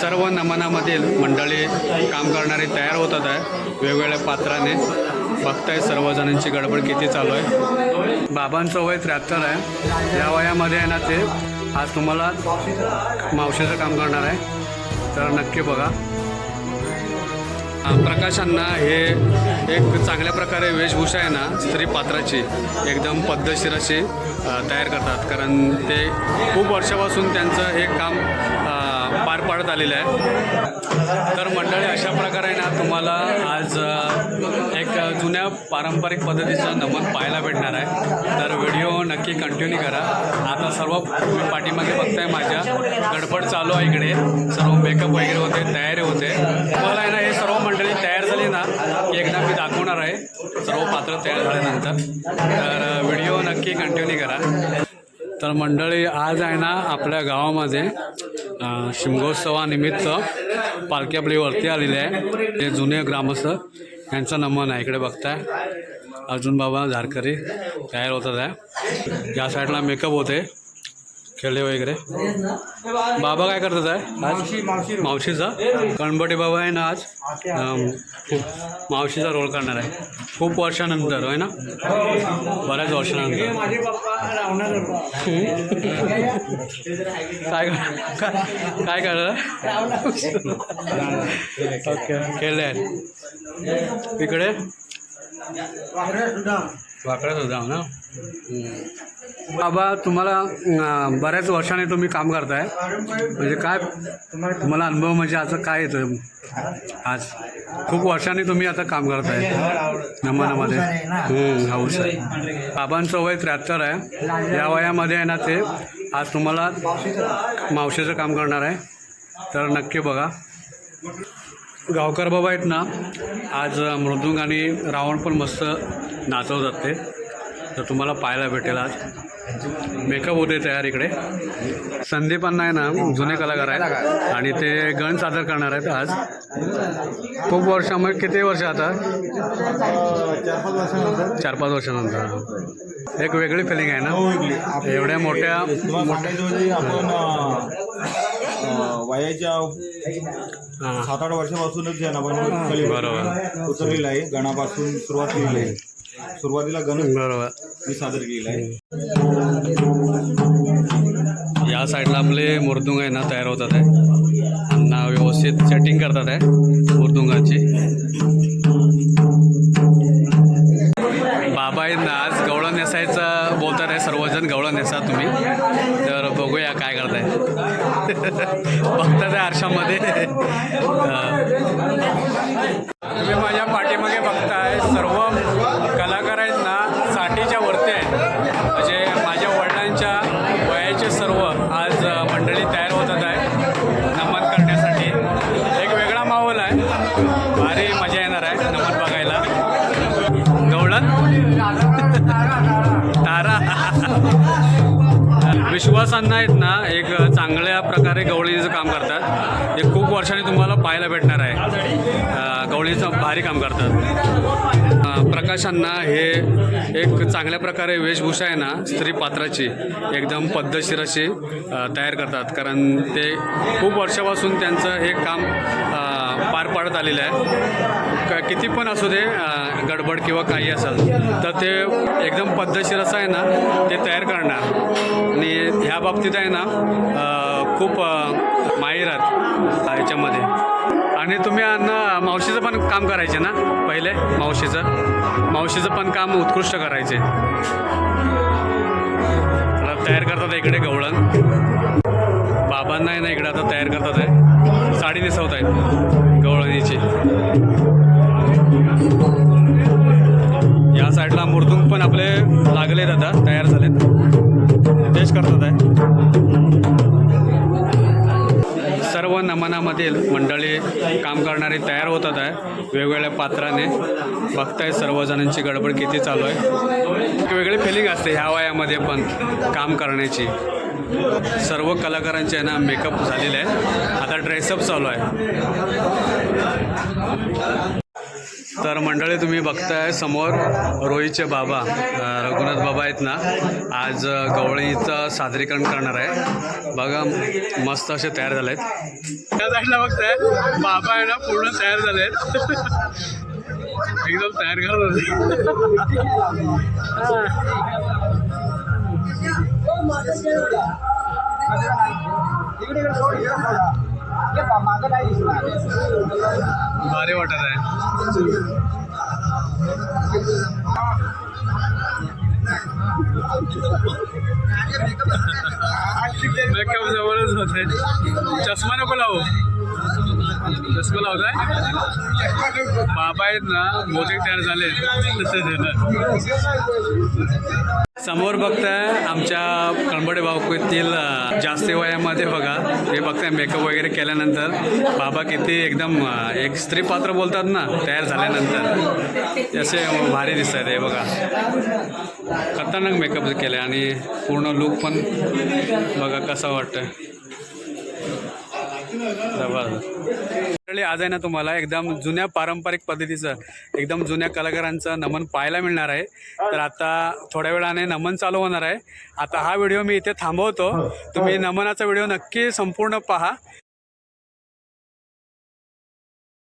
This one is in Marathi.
सर्व नमनामधील मंडळी काम करणारे तयार होतात आहे. वेगवेगळ्या पात्राने. बघताय सर्वजणांची गडबड किती चालू आहे. बाबांचं वय त्र्याहत्तर आहे. या वयामध्ये आहे ना ते. आज तुम्हाला मावशीचं काम करणार आहे. तर नक्की बघा. प्रकाशांना हे एक चांगल्या प्रकारे वेशभूषा आहे ना स्त्री पात्राची. एकदम पद्धतशीर अशी तयार करतात. कारण ते खूप वर्षापासून त्यांचं हे काम पाडत आलेलं आहे. तर मंडळी अशा प्रकारे ना तुम्हाला आज एक जुन्या पारंपरिक पद्धतीचं नमन पाहायला भेटणार आहे. तर व्हिडिओ नक्की कंटिन्यू करा. आता सर्व पाठीमागे बघताय माझ्या. गडबड चालू आहे इकडे. सर्व मेकअप वगैरे होते तयारी होते. तुम्हाला आहे ना हे सर्व मंडळी तयार झाली ना की एकदा मी दाखवणार आहे. सर्व पात्र तयार झाल्यानंतर. तर व्हिडिओ नक्की कंटिन्यू करा. तर मंडळी आज आहे ना आपल्या गावामध्ये शिमगोत्सवानिमित्त पालखी आपली वरती आलेली आहे. ते जुने ग्रामस्थ यांचं नमन आहे. इकडे बघताय. अर्जुन बाबा झारकरी तयार होतात आहे. या साईडला मेकअप होते. खेळले वगैरे. बाबा काय करतात आहे आज मावशीचा? गणपती बाबा आहे ना आज? खूप मावशीचा रोल करणार आहे. खूप वर्षानंतर आहे ना? बऱ्याच वर्षानंतर. माझे पप्पा रावणार काय काय करणार ओके खेळले आहेत. इकडे? वाकडा सुद्धा. ना? हम्म. बाबा तुम्हाला बऱ्याच वर्षाने तुम्ही काम करताय. म्हणजे काय तुम्हाला अनुभव म्हणजे असं काय येतं आज खूप वर्षांनी तुम्ही आता काम करताय. नमनामध्ये. हाऊस आहे. बाबांचं वय त्र्याहत्तर आहे. या वयामध्ये आहे ना ते आज तुम्हाला मावशीचं काम करणार आहे. तर नक्की बघा. गावकर बाबा आहेत ना आज मृदुंग आणि रावण पण मस्त नाचवतात ते. तर तुम्हाला पाहायला भेटेल आज. मेकअप होते तयार इकडे. संदीप अण्णा आहे ना जुने कलाकार आहेत. आणि ते गण सादर करणार आहेत आज. खूप वर्षामध्ये किती वर्ष आता? चार पाच वर्षानंतर. एक वेगळी फिलिंग आहे ना? एवढ्या मोठ्या वयाच्या सात आठ वर्षापासूनच बरोबर. उतरलेलं आहे गणापासून सुरुवात केलेली आहे. सुरुवातीला गण बरोबर. मी सादर केलेला आहे. या साईडला आपले मुरदुंग आहे ना तयार होतात आहे. त्यांना व्यवस्थित सेटिंग करतात आहे मुरदुंगाची. बाबा आहेत ना आज गवळण नेसायचं बोलतात आहे सर्वजण गवळण नेसा तुम्ही. तर बघूया काय करताय. बघतात आहे आरशामध्ये. तारा. विश्वास अण्णा आहेत ना एक चांगल्या प्रकारे गवळीचं काम करतात. ते खूप वर्षांनी तुम्हाला पाहायला भेटणार आहे. गवळीचं भारी काम करतात. प्रकाशांना हे एक चांगल्या प्रकारे वेशभूषा आहे ना स्त्री पात्राची. एकदम पद्धतशीर अशी तयार करतात. कारण ते खूप वर्षापासून त्यांचं हे काम पार पाडत आलेलं आहे. का किती पण असू दे गडबड किंवा काही असेल तर ते एकदम पद्धतशीर असं आहे ना ते तयार करणार. आणि ह्या बाबतीत आहे ना खूप माहीर आहात ह्याच्यामध्ये. आणि तुम्ही अण्णा मावशीचं पण काम करायचे ना पहिले मावशीचं? मावशीचं पण काम उत्कृष्ट करायचे. तयार करतात इकडे गवळण. बाबांना आहे ना इकडे आता तयार करतात आहे साडी नेसवत आहेत. गवळणीची. या साईडला मुरतुंग पण आपले लागलेत आता तयार झालेत. सर्व मंडळी काम करणारे तयार होतात आहे. वेगवेगळ्या पात्राने. बघताय सर्वजणांची गडबड किती चालू आहे. वेगळी फिलिंग असते ह्या वयामध्ये पण काम करण्याची. सर्व कलाकारांचे आहे ना मेकअप झालेले आहे. आता ड्रेसअप चालू आहे. तर मंडळी तुम्ही बघताय समोर रोहितचे बाबा रघुनाथ बाबा आहेत ना आज गवळीचं सादरीकरण करणार आहे. बघा मस्त असे तयार झाले आहेत त्या साईडला बघताय बाबा आहे ना पूर्ण तयार झाले आहेत एकदम तयार करत होते. भारी वाटत आहे. मेकअप जवळच होते चष्मा नको लावू. चष्मा लावताय? बाबा आहेत ना मोदक तयार झाले समोर बघताय आमच्या कळंबडे बावकीतील जास्त वयामध्ये बघा. हे बघताय मेकअप वगैरे केल्यानंतर. बाबा किती एकदम एक स्त्री पात्र बोलतात ना तयार झाल्यानंतर. असे भारी दिसत आहेत हे बघा. खतरनाक मेकअप केले आणि पूर्ण लुक पण बघा कसा वाटतं जबरदस्त. आज आहे ना तुम्हाला एकदम जुन्या पारंपरिक पद्धतीचं एकदम जुन्या कलाकारांचं नमन पाहायला मिळणार आहे. तर आता थोड्या वेळाने नमन चालू होणार आहे. आता हा व्हिडिओ मी इथे थांबवतो. तुम्ही नमनाचा व्हिडिओ नक्की संपूर्ण पहा.